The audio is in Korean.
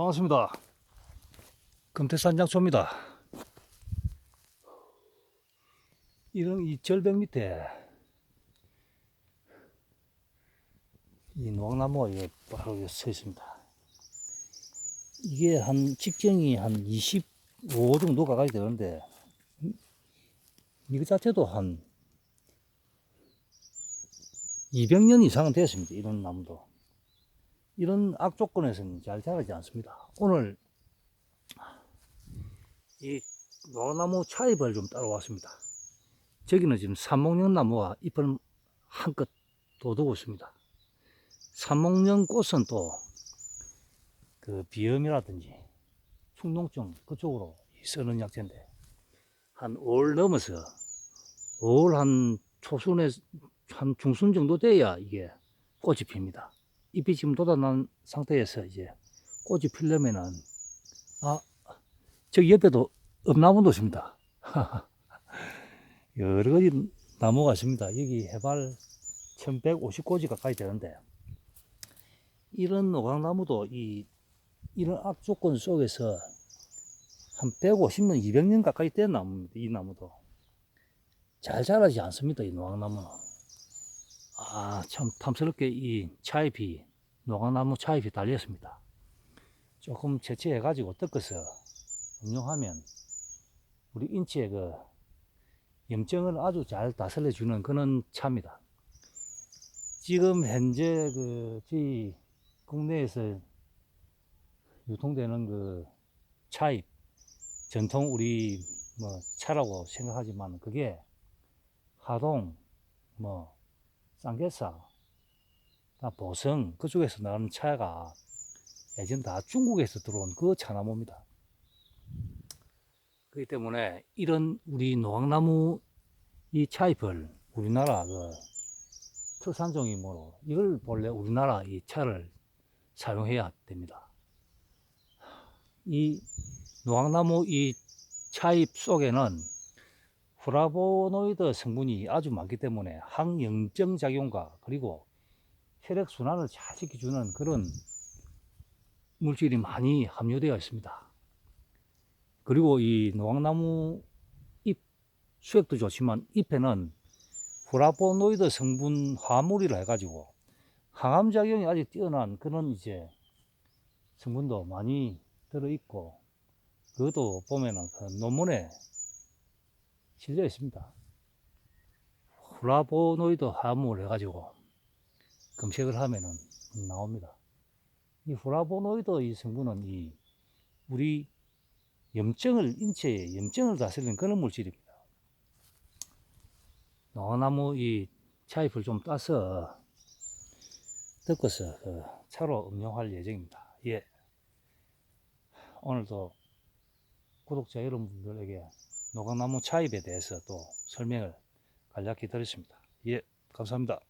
반갑습니다. 금태산 장초입니다. 이런 이 절벽 밑에 이 노악나무가 이게 바로 서 있습니다. 이게 한 직경이 한 25 정도 가까이 되는데 음, 이거 자체도 한 200년 이상은 됐습니다. 이런 나무도. 이런 악조건에서는 잘 자라지 않습니다. 오늘 이 노나무 차잎을 좀 따러 왔습니다. 저기는 지금 삼목련 나무와 잎을 한껏 돋우고 있습니다. 삼목련 꽃은 또 그 비염이라든지 충농증 그쪽으로 쓰는 약재인데 한 5월 넘어서 5월 한 초순에 한 중순 정도 돼야 이게 꽃이 핍니다. 잎이 지금 돋아난 상태에서 이제 꽃이 피려면은 아 저기 옆에도 엄나무도 있습니다. 여러 가지 나무가 있습니다. 여기 해발 1150고지 가까이 되는데 이런 오강나무도 이 이런 악조건 속에서 한 150년, 200년 가까이 된 나무입니다. 이 나무도 잘 자라지 않습니다. 이 노악나무는. 아, 참 탐스럽게 이 차잎이, 노강나무 차잎이 달렸습니다. 조금 채취해가지고 뜯어서 음용하면 우리 인체의 그 염증을 아주 잘 다스려주는 그런 차입니다. 지금 현재 그, 저희 국내에서 유통되는 그 차잎, 전통 우리 뭐 차라고 생각하지만 그게 하동, 뭐 쌍계사, 다 보성 그쪽에서 나오는 차가 예전 다 중국에서 들어온 그 차나무입니다. 그렇기 때문에 이런 우리 노악나무 이 차잎을 우리나라 그 특산종이므로 이걸 본래 우리나라 이 차를 사용해야 됩니다. 이 노악나무 이 차잎 속에는 플라보노이드 성분이 아주 많기 때문에 항염증 작용과 그리고 혈액 순환을 잘 시켜주는 그런 물질이 많이 함유되어 있습니다. 그리고 이 노악나무 잎 수액도 좋지만 잎에는 플라보노이드 성분 화물이라 해가지고 항암 작용이 아주 뛰어난 그런 이제 성분도 많이 들어 있고 그것도 보면은 그 논문에 실려 있습니다. 플라보노이드 화합을 해가지고 검색을 하면은 나옵니다. 이 플라보노이드 이 성분은 이 우리 염증을 인체에 염증을 다스리는 그런 물질입니다. 노나무 이 차잎을 좀 따서 덮어서 그 차로 음용할 예정입니다. 예. 오늘도 구독자 여러분들에게 노강나무 차잎에 대해서 또 설명을 간략히 드렸습니다. 예, 감사합니다.